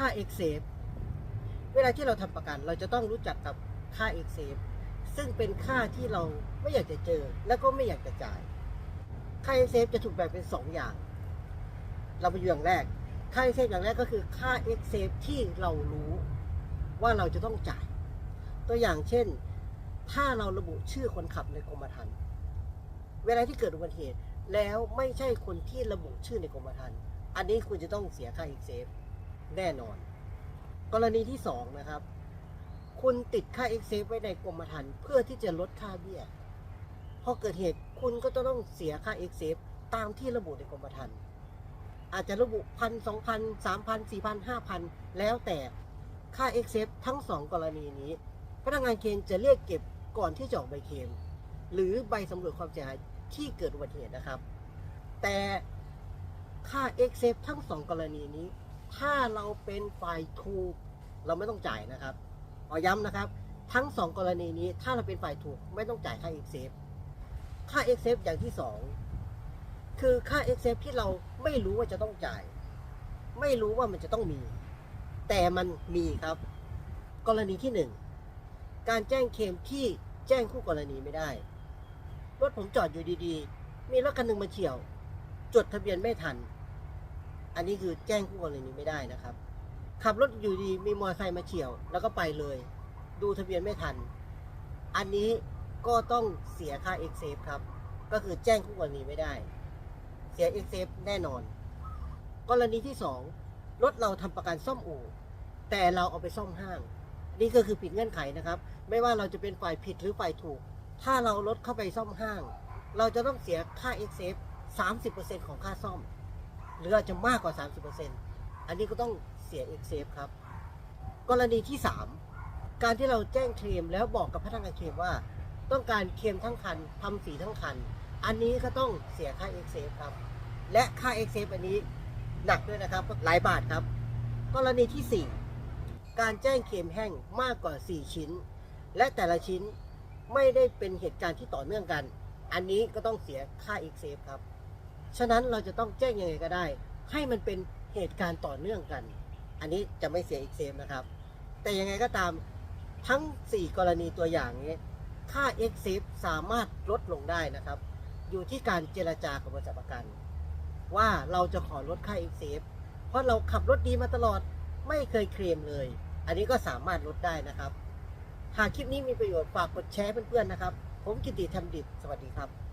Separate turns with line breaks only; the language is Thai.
ค่า x s a f e เวลาที่เราทำประกัน เราจะต้องรู้จักกับค่า x s a f e ซึ่งเป็นค่าที่เราไม่อยากจะเจอ แล้วก็ไม่อยากจะจ่าย ค่า x s a f e จะถูกแบ่งเป็น 2 อย่าง เราไปดูอย่างแรก ค่า x s a f e อย่างแรกก็คือค่า x s a f e ที่เรารู้ว่าเราจะต้องจ่าย ตัวอย่างเช่น ถ้าเราระบุชื่อคนขับในกรมธรรม์เวลาที่เกิดอุบัติเหตุแล้วไม่ใช่คนที่ระบุชื่อในกรมธรรม์อันนี้คุณจะต้องเสียค่า x s a f e แน่นอน กรณีที่สองนะครับ คุณติดค่า x s a f e ไว้ในกรมธรรม์เพื่อที่จะลดค่าเบี้ยพอเกิดเหตุคุณก็จะต้องเสียค่า x s a f e ตามที่ระบุในกรมธรรม์อาจจะระบุพันสองพันสามพันสี่พันห้าพันแล้วแต่ค่า x s a f e ทั้งสองกรณีนี้ พนักงานเคลมจะเรียกเก็บก่อนที่จะออกใบเคลมหรือใบสำรวจความเสียหายที่เกิดอุบัติเหตุนะครับ แต่ค่า x s a f e ทั้งสองกรณีนี้ ถ้าเราเป็นฝ่ายถูก เราไม่ต้องจ่ายนะครับขอย้ำนะครับ ทั้งสองกรณีนี้ถ้าเราเป็นฝ่ายถูกไม่ต้องจ่ายค่า x s a f e ค่า x s a f e อย่างที่สองคือค่า x s a f e ที่เราไม่รู้ว่าจะต้องจ่าย ไม่รู้ว่ามันจะต้องมี แต่มันมีครับ กรณีที่หนึ่งการแจ้งเคมที่แจ้งคู่กรณีไม่ได้รถผมจอดอยู่ดีๆ มีรถคันหนึ่งมาเฉี่ยว จดทะเบียนไม่ทัน อันนี้คือแจ้งคู่กรณีไม่ได้นะครับ ขับรถอยู่ดีมีมอเตอร์ไซค์มาเฉี่ยว แล้วก็ไปเลย ดูทะเบียนไม่ทัน อันนี้ก็ต้องเสียค่า x s a f e ครับ ก็คือแจ้งคู่กรณีไม่ได้ เสีย x s a f e แน่นอน กรณีที่สองรถเราทำประกันซ่อมอู่ แต่เราเอาไปซ่อมห้าง นี่ก็คือผิดเงื่อนไขนะครับ ไม่ว่าเราจะเป็นฝ่ายผิดหรือฝ่ายถูก ถ้าเรารถเข้าไปซ่อมห้าง เราจะต้องเสียค่า x s a f e 30%ของค่าซ่อม หรืออาจจะมากกว่า 30%อันนี้ก็ต้องเสีย x s a f e ครับ กรณีที่ 3 การที่เราแจ้งเคลมแล้วบอกกับพนักงานเคลมว่า ต้องการเคลมทั้งคันทำสีทั้งคัน อันนี้ก็ต้องเสียค่า x s a f e ครับ และค่า x s a f e อันนี้หนักด้วยนะครับหลายบาทครับ กรณีที่ 4 การแจ้งเคลมแห้งมากกว่า 4 ชิ้น และแต่ละชิ้นไม่ได้เป็นเหตุการณ์ที่ต่อเนื่องกัน อันนี้ก็ต้องเสียค่า x s a f e ครับ ฉะนั้นเราจะต้องแจ้งยังไงก็ได้ ให้มันเป็นเหตุการณ์ต่อเนื่องกัน อันนี้จะไม่เสีย x s a f e นะครับ แต่ยังไงก็ตามทั้ง 4 กรณีตัวอย่างนี้ ค่า x s a f e สามารถลดลงได้นะครับ อยู่ที่การเจรจากับบริษัทประกัน ว่าเราจะขอลดค่า x s a f e เพราะเราขับรถดีมาตลอดไม่เคยเคลมเลย อันนี้ก็สามารถลดได้นะครับ หากคลิปนี้มีประโยชน์ฝากกดแชร์เพื่อนๆนะครับ ผมกิติธรรมดิตสวัสดีครับ